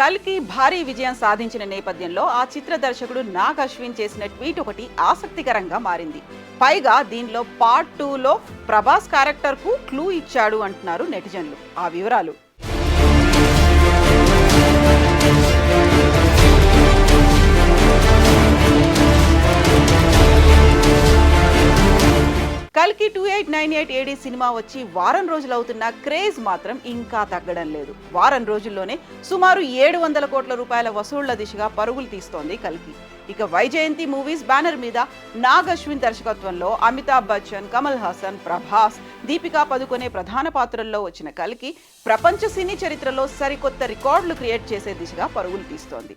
కల్కి భారీ విజయం సాధించిన నేపథ్యంలో ఆ చిత్ర దర్శకుడు నాగ్ అశ్విన్ చేసిన ట్వీట్ ఒకటి ఆసక్తికరంగా మారింది. పైగా దీనిలో పార్ట్ టూలో ప్రభాస్ క్యారెక్టర్కు క్లూ ఇచ్చాడు అంటున్నారు నెటిజన్లు. ఆ వివరాలు. కల్కి two eight nine eight AD cinema వచ్చి వారం రోజులు అవుతున్న క్రేజ్ మాత్రం ఇంకా తగ్గడం లేదు. వారం రోజుల్లోనే సుమారు ఏడు వందల కోట్ల రూపాయల వసూళ్ళ దిశగా పరుగులు తీస్తోంది కల్కి. ఇక వైజయంతి మూవీస్ బ్యానర్ మీద నాగ్ అశ్విన్ దర్శకత్వంలో అమితాబ్ బచ్చన్ కమల్ హాసన్ ప్రభాస్ దీపికా పదుకొనే ప్రధాన పాత్రల్లో వచ్చిన కల్కి ప్రపంచ సినీ చరిత్రలో సరికొత్త రికార్డులు క్రియేట్ చేసే దిశగా పరుగులు తీస్తోంది.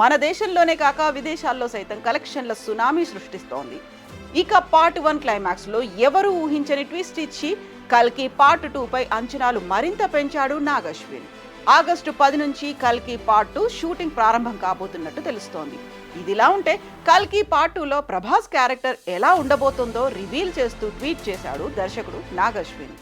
మన దేశంలోనే కాక విదేశాల్లో సైతం కలెక్షన్ల సునామీ సృష్టిస్తోంది. ఇక పార్ట్ వన్ క్లైమాక్స్లో ఎవరు ఊహించని ట్విస్ట్ ఇచ్చి కల్కి పార్ట్ టూ పై అంచనాలు మరింత పెంచాడు నాగశ్విన్. ఆగస్టు పది నుంచి కల్కి పార్ట్ టూ షూటింగ్ ప్రారంభం కాబోతున్నట్టు తెలుస్తోంది. ఇదిలా ఉంటే కల్కి పార్ట్ టూలో ప్రభాస్ క్యారెక్టర్ ఎలా ఉండబోతుందో రివీల్ చేస్తూ ట్వీట్ చేశాడు దర్శకుడు నాగశ్విన్.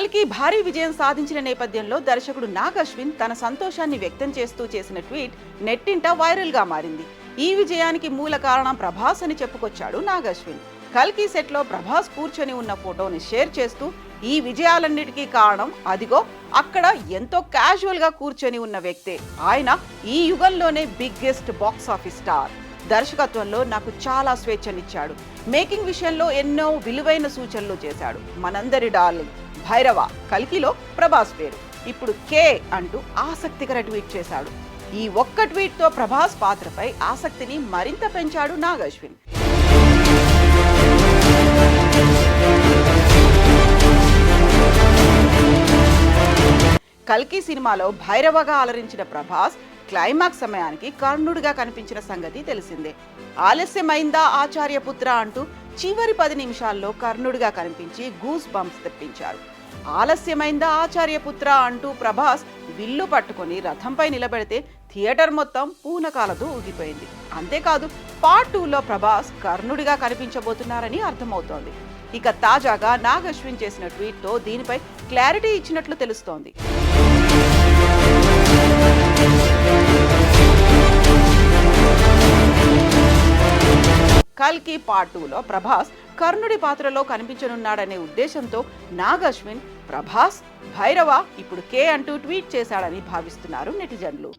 కల్కి భారీ విజయం సాధించిన నేపథ్యంలో దర్శకుడు నాగ్ అశ్విన్ తన సంతోషాన్ని వ్యక్తం చేస్తూ చేసిన ట్వీట్ నెట్టింట వైరల్గా మారింది. ఈ విజయానికి మూల కారణం ప్రభాస్ అని చెప్పుకొచ్చాడు నాగ్ అశ్విన్ కల్కి సెట్లో ప్రభాస్ కూర్చొని ఉన్న ఫోటోని షేర్ చేస్తూ ఈ విజయాలన్నిటికీ కారణం అదిగో అక్కడ ఎంతో క్యాజువల్గా కూర్చొని ఉన్న వ్యక్తే. ఆయన ఈ యుగంలోనే బిగ్గెస్ట్ బాక్స్ ఆఫీస్ స్టార్. దర్శకత్వంలో నాకు చాలా స్వేచ్ఛనిచ్చాడు. మేకింగ్ విషయంలో ఎన్నో విలువైన సూచనలు చేశాడు. మనందరి డార్లింగ్. భైరవ కల్కిలో ప్రభాస్ పేరు. ఇప్పుడు కే అంటూ ఆసక్తికర ట్వీట్ చేశాడు. ఈ ఒక్క ట్వీట్తో ప్రభాస్ పాత్రపై ఆసక్తిని మరింత పెంచాడు నాగ్ అశ్విన్ కల్కి సినిమాలో భైరవగా అలరించిన ప్రభాస్ క్లైమాక్స్ సమయానికి కర్ణుడిగా కనిపించిన సంగతి తెలిసిందే. ఆలస్యమైందా ఆచార్యపుత్ర అంటూ చివరి పది నిమిషాల్లో కర్ణుడిగా కనిపించి గూస్ బంప్స్ తెప్పించారు. ఆలస్యమైందా ఆచార్యపుత్ర అంటూ ప్రభాస్ విల్లు పట్టుకొని రథంపై నిలబెడితే థియేటర్ మొత్తం పూనకాలతో ఊగిపోయింది. అంతేకాదు పార్ట్ టూలో ప్రభాస్ కర్ణుడిగా కనిపించబోతున్నారని అర్థమవుతోంది. ఇక తాజాగా నాగశ్విన్ చేసిన ట్వీట్తో దీనిపై క్లారిటీ ఇచ్చినట్లు తెలుస్తోంది. కల్కి పార్ట్ టూలో ప్రభాస్ కర్ణుడి పాత్రలో కనిపించనున్నాడనే ఉద్దేశంతో నాగ్ అశ్విన్ ప్రభాస్ భైరవ ఇప్పుడు కే అంటూ ట్వీట్ చేశాడని భావిస్తున్నారు నెటిజన్లు.